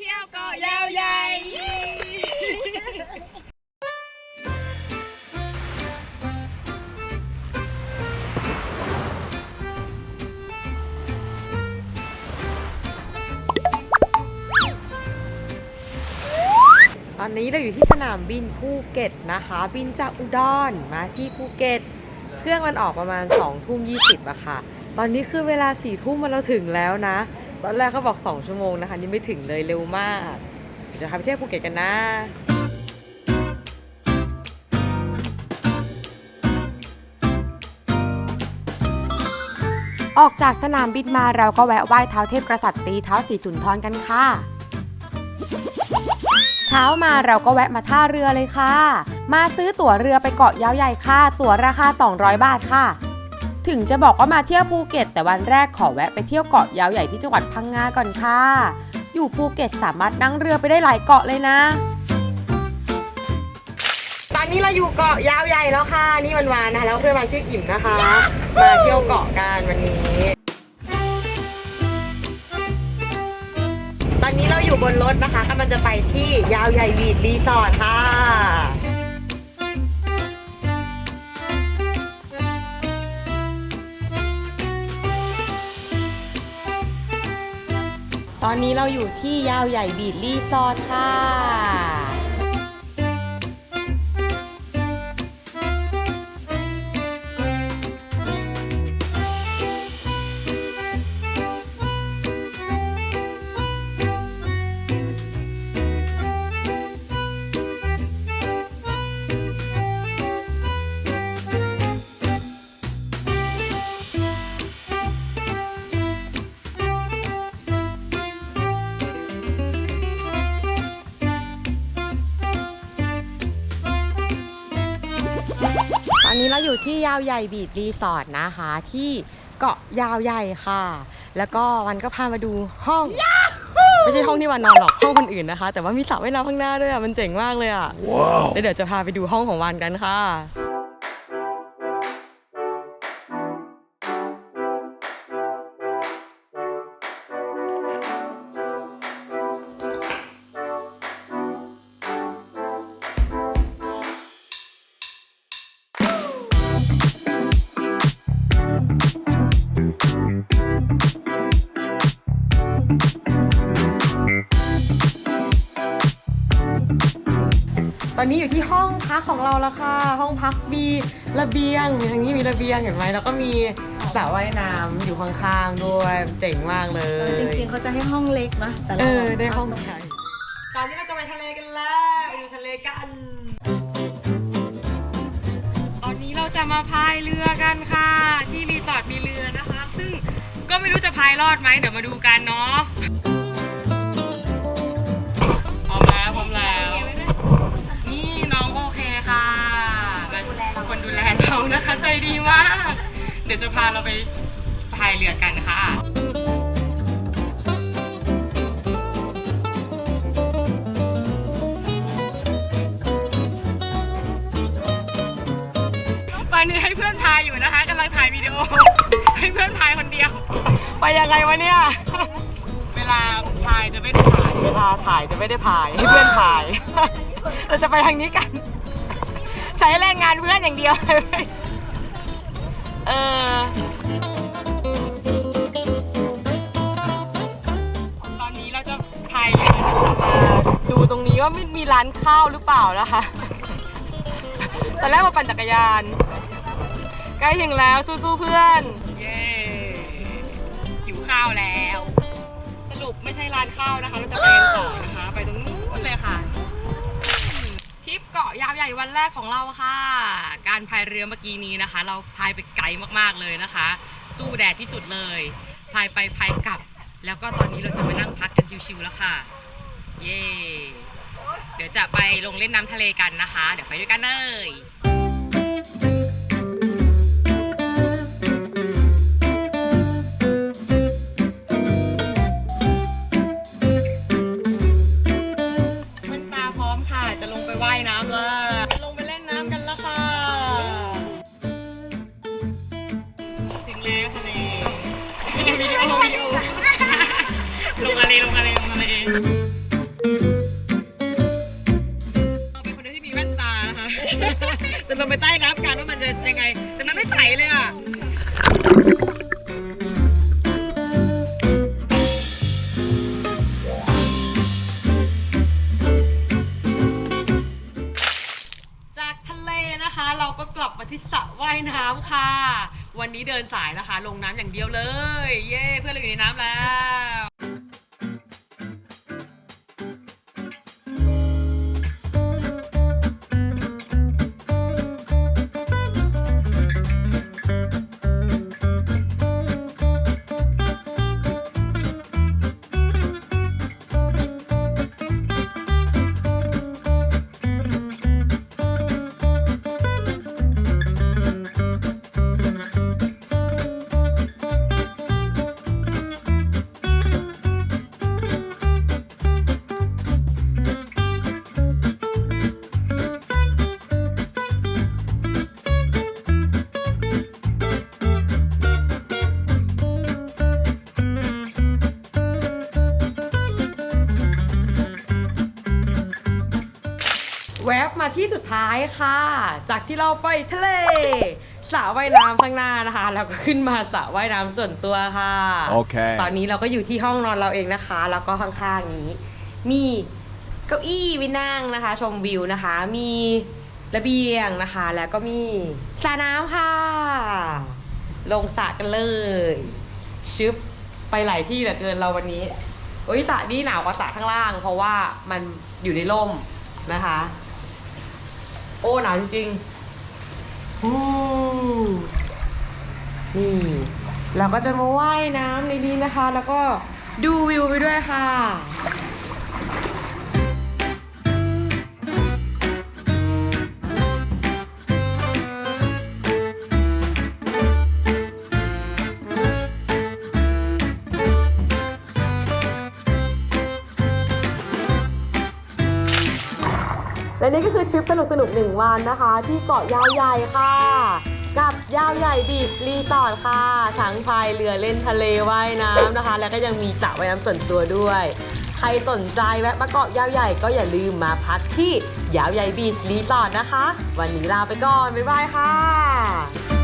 เที่ยวเกาะยาวใหญ่ตอนนี้เราอยู่ที่สนามบินภูเก็ตนะคะ บินจากอุดรมาที่ภูเก็ต เครื่องมันออกประมาณ2ทุ่ม20อะค่ะ ตอนนี้คือเวลา4ทุ่มมันเราถึงแล้วนะ ตอนแรกเขาบอก 2 ชั่วโมงนะคะ นี่ไม่ถึงเลยเร็วมาก เดี๋ยวพาไปเที่ยวภูเก็ตกันนะออกจากสนามบินมาเราก็แวะไหว้เท้าเทพกษัตริย์ตีเท้าสีสุนทรกันค่ะ เช้ามาเราก็แวะมาท่าเรือเลยค่ะ มาซื้อตั๋วเรือไปเกาะยาวใหญ่ค่ะ ตั๋วราคา 200 บาทค่ะ ถึงจะบอกว่ามาเที่ยวภูเก็ต แต่วันแรกขอแวะไปเที่ยวเกาะยาวใหญ่ที่จังหวัดพังงาก่อนค่ะ อยู่ภูเก็ตสามารถนั่งเรือไปได้หลายเกาะเลยนะ ตอนนี้เราอยู่เกาะยาวใหญ่แล้วค่ะ นี่วันวานนะคะแล้วเพื่อนมาชื่ออิ่มนะคะ มาเที่ยวเกาะกันวันนี้ ตอนนี้เราอยู่บนรถนะคะกำลังจะไปที่ยาวใหญ่บีดรีสอร์ทค่ะ ตอนนี้เราอยู่ที่ยาวใหญ่บีดรีสอร์ทค่ะ อนนี้เราอยู่ที่ยาวใหญ่บีดรีสอร์ทนะคะ ที่เกาะยาวใหญ่ค่ะ แล้วก็วันก็พามาดูห้อง ไม่ใช่ห้องที่วันนอนหรอกห้องคนอื่นนะคะ แต่ว่ามีสระว่ายน้ำข้างหน้าด้วยอะมันเจ๋งมากเลยอะแล้วเดี๋ยวจะพาไปดูห้องของวันกันค่ะ ตอนนี้อยู่ที่ห้องพักของเราแล้วค่ะ ห้องพักมีระเบียงทางนี้มีระเบียงเห็นไหมแล้วก็มีสระว่ายน้ำอยู่ข้างๆด้วยเจ๋งมากเลย จริงๆเขาจะให้ห้องเล็กนะแต่เอเราอได้ห้องใหญ่ตอนนี้เราจะไปทะเลกันแล้วไปดูทะเลกันตอนนี้เราจะมาพายเรือกันค่ะ ที่รีสอร์ทมีเรือนะคะ ซึ่งก็ไม่รู้จะพายรอดไหมเดี๋ยวมาดูกันเนาะ นะคะใจดีมาก เดี๋ยวจะพาเราไปพายเรือกันค่ะตอนนี้ให้เพื่อนพายอยู่นะคะกำลังถ่ายวิดีโอ ให้เพื่อนพายคนเดียว ไปยังไงวะเนี่ย เวลาพายจะไม่ได้ถ่าย เวลาถ่ายจะไม่ได้พายให้เพื่อนพาย เราจะไปทางนี้กัน ใช้แรงงานเพื่อนอย่างเดียวเลยเออตอนนี้เราจะพายเรือมาดูตรงนี้ว่ามีมีร้านข้าวหรือเปล่านะคะ ตอนแรกมาปั่นจักรยาน ใกล้ถึงแล้วสู้ๆเพื่อน เย้หิวข้าวแล้ว สรุปไม่ใช่ร้านข้าวนะคะ เราจะไปกันต่อนะคะ ไปตรงนู้นเลยค่ะ ทริปเกาะยาวใหญ่วันแรกของเราค่ะ การพายเรือเมื่อกี้นี้นะคะ เราพายไปไกลมากๆเลยนะคะ สู้แดดที่สุดเลยพายไปพายกลับ แล้วก็ตอนนี้เราจะมานั่งพักกันชิวๆแล้วค่ะ เย่เดี๋ยวจะไปลงเล่นน้ำทะเลกันนะคะ เดี๋ยวไปด้วยกันเลย ลงทะเลลงทะเลเราเป็นคนที่มีแว่นตานะคะจะลงไปใต้น้ำกันว่ามันจะยังไง แต่มันไม่ใสเลยอะเราก็กลับมาที่สระว่ายน้ำค่ะ วันนี้เดินสายนะคะ ลงน้ำอย่างเดียวเลย เย้ เพื่อนเราอยู่ในน้ำแล้ว แวบมาที่สุดท้ายค่ะ จากที่เราไปทะเลสระว่ายน้ำข้างหน้านะคะ แล้วก็ขึ้นมาสระว่ายน้ำส่วนตัวค่ะ โอเค ตอนนี้เราก็อยู่ที่ห้องนอนเราเองนะคะ แล้วก็ข้างๆนี้ มีเก้าอี้ไวินั่งนะคะ ชมวิวนะคะ มีระเบียงนะคะ แล้วก็มีสระน้ำค่ะ ลงสระกันเลย ชึบไปหลายที่เหลือเกินเราวันนี้โอ้ยสระนี่หนาวกว่าสระข้างล่าง เพราะว่ามันอยู่ในร่มนะคะ โอ้หนาวจริงๆอู้นี่ เราก็จะมาว่ายน้ำในนี้นะคะ แล้วก็ดูวิวไปด้วยค่ะ และนี่ก็คือทริปสนุกสนุกหนึ่งวันนะคะ ที่เกาะยาวใหญ่ค่ะ กับยาวใหญ่บีชรีสอร์ทค่ะช้างพายเรือเล่นทะเลว่ายน้ำนะคะ แล้วก็ยังมีสระว่ายน้ำส่วนตัวด้วย ใครสนใจแวะมาเกาะยาวใหญ่ก็อย่าลืมมาพักที่ยาวใหญ่บีชรีสอร์ทนะคะ วันนี้ลาไปก่อน บ๊ายบายค่ะ